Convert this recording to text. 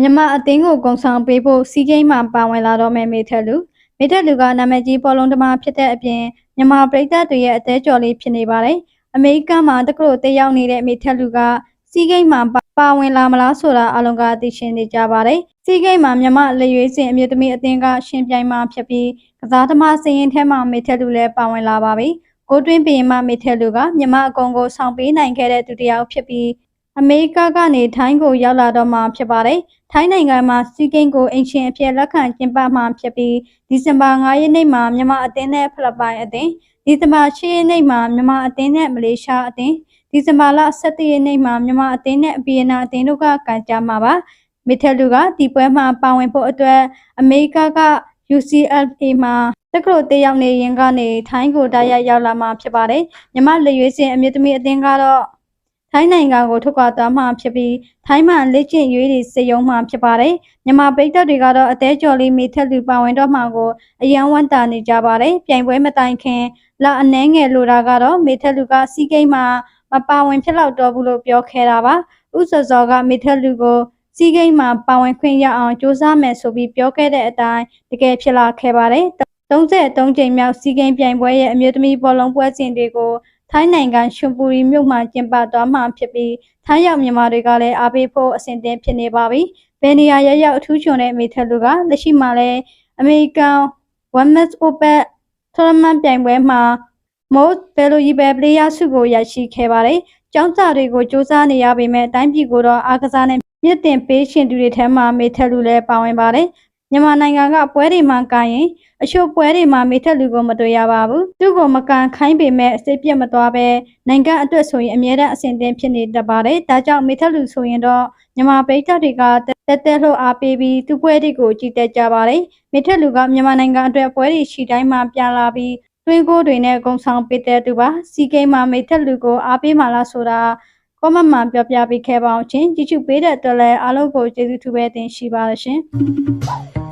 မြန်မာအသင်းကိုဂုံဆောင်ပေးဖို့စီးကိန်းမှာပါဝင်လာတော့မယ်မေထက်လူမေထက်လူကနာမည်ကြီးပေါ်လုံးတမဖြစ်တဲ့အပြင်မြန်မာပြည်သက်တွေရဲ့အသေးကျော်လေးဖြစ်နေပါတယ်အမေရိကန်မှာတက္ကသိုလ်တက်ရောက်နေတဲ့မေထက်လူကစီးကိန်းမှာပါပါဝင်လာမလားဆိုတာအလုံးကသိရှင်နေကြပါတယ်စီးကိန်းမှာမြန်မာလက်ရွေးစင်အမျိုးသမီးအသင်းကရှင်ပြိုင်မှာဖြစ်ပြီးကစားသမားစင်ရင်ထဲမှာမေထက်လူလည်းပါဝင်လာပါပြီကိုတွင်းပင်မမေထက်လူကမြန်မာအကောင်ကိုဆောင်ပေးနိုင်ခဲ့တဲ့သူတစ်ယောက်ဖြစ်ပြီး အမေရိကကနေထိုင်းကိုရောက်လာတော့မှဖြစ်ပါတယ်ထိုင်းနိုင်ငံမှာစီကင်းကိုအင်ရှင်အဖြစ်လက်ခံကျင်းပမှာဖြစ်ပြီးဒီဇင်ဘာ9ရက်နေ့မှာမြန်မာအသင်းနဲ့ဖိလစ်ပိုင်အသင်းဒီဇင်ဘာ10ရက်နေ့မှာမြန်မာအသင်းနဲ့မလေးရှားအသင်းဒီဇင်ဘာလ17ရက်နေ့မှာမြန်မာအသင်းနဲ့ဗီယက်နမ်အသင်းတို့ကကန်ကြမှာပါမီထယ်လူကဒီပွဲမှာပါဝင်ဖို့အတွက်အမေရိကက UCLA မှာတက္ကသိုလ်တက်ရောက်နေရင်ကနေထိုင်းကိုတိုက်ရိုက်ရောက်လာမှာဖြစ်ပါတယ်မြန်မာလက်ရွေးစင်အမြင့်သမီးအသင်းကတော့ ထိုင်းနိုင်ငံကိုထုတ်ခွာသွားမှာဖြစ်ပြီးထိုင်းမှာလက်ကျင့်ရွေးတွေစေယုံမှာဖြစ်ပါတယ်။မြန်မာပြည်သက်တွေကတော့အသေးကျော်လေးမိထက်လူပါဝင်တော့မှာကိုအယံဝမ်းတာနေကြပါတယ်။ပြိုင်ပွဲမတိုင်ခင်လာအနှဲငယ်လိုတာကတော့မိထက်လူကစီးကိန်းမှာမပါဝင်ဖြစ်တော့တော့ဘူးလို့ပြောခဲ့တာပါ။ဥစောစောကမိထက်လူကိုစီးကိန်းမှာပါဝင်ခွင့်ရအောင်စ조사မယ်ဆိုပြီးပြောခဲ့တဲ့အတိုင်းတကယ်ဖြစ်လာခဲ့ပါတယ်။33ကြိမ်မြောက်စီးကိန်းပြိုင်ပွဲရဲ့အမျိုးသမီးဘောလုံးပွဲစဉ်တွေကို ထိုင်းနိုင်ငံရွှန်ပူရီမြို့မှာကျင်းပသွားမှာဖြစ်ပြီးထိုင်းရောက်မြန်မာတွေကလည်းအားပေးဖို့အစဉ်သင့်ဖြစ်နေပါပြီ။ဘယ်နေရာရရောက်အထူးချွန်တဲ့မိထက်လူကလက်ရှိမှာလည်းအမေရိကန် Women's Open Tournament ပြိုင်ပွဲမှာ Most Valuable Player ဆုကိုရရှိခဲ့ပါတယ်။ကျောင်းသားတွေကိုစူးစမ်းနေရပေမဲ့အတိုင်းပြည်ကိုတော့အားကစားနဲ့မြင့်တင်ပေးရှင်သူတွေထဲမှာမိထက်လူလည်းပါဝင်ပါတယ်။ မြန်မာနိုင်ငံကပွဲတွေမှာကရင်အချို့ပွဲတွေမှာမိထက်လူကိုမတွေ့ရပါဘူး။သူ့ကိုမကန်ခိုင်းပေမဲ့အစိတ်ပြတ်မသွားပဲနိုင်ငံအတွက်ဆိုရင်အမြဲတမ်းအဆင်သင့်ဖြစ်နေတတ်ပါတယ်။ဒါကြောင့်မိထက်လူဆိုရင်တော့မြန်မာပြည်သက်တွေကတက်တက်လှအားပေးပြီးသူ့ပွဲတွေကိုကြည်တက်ကြပါတယ်။မိထက်လူကမြန်မာနိုင်ငံအတွက်ပွဲတွေရှိတိုင်းမှာပြန်လာပြီးတွင်းကိုတွေနဲ့အကုန်ဆောင်ပေးတဲ့သူပါ။စီကိန်းမှာမိထက်လူကိုအားပေးမှလားဆိုတာ ကောမန့်မှာပြောပြပေးခဲ့ပါအောင်ရှင်ကြည့်ချူပေးတဲ့အတွက်လည်းအားလုံးကိုကျေးဇူးထူးပဲတင်ရှိပါရရှင်။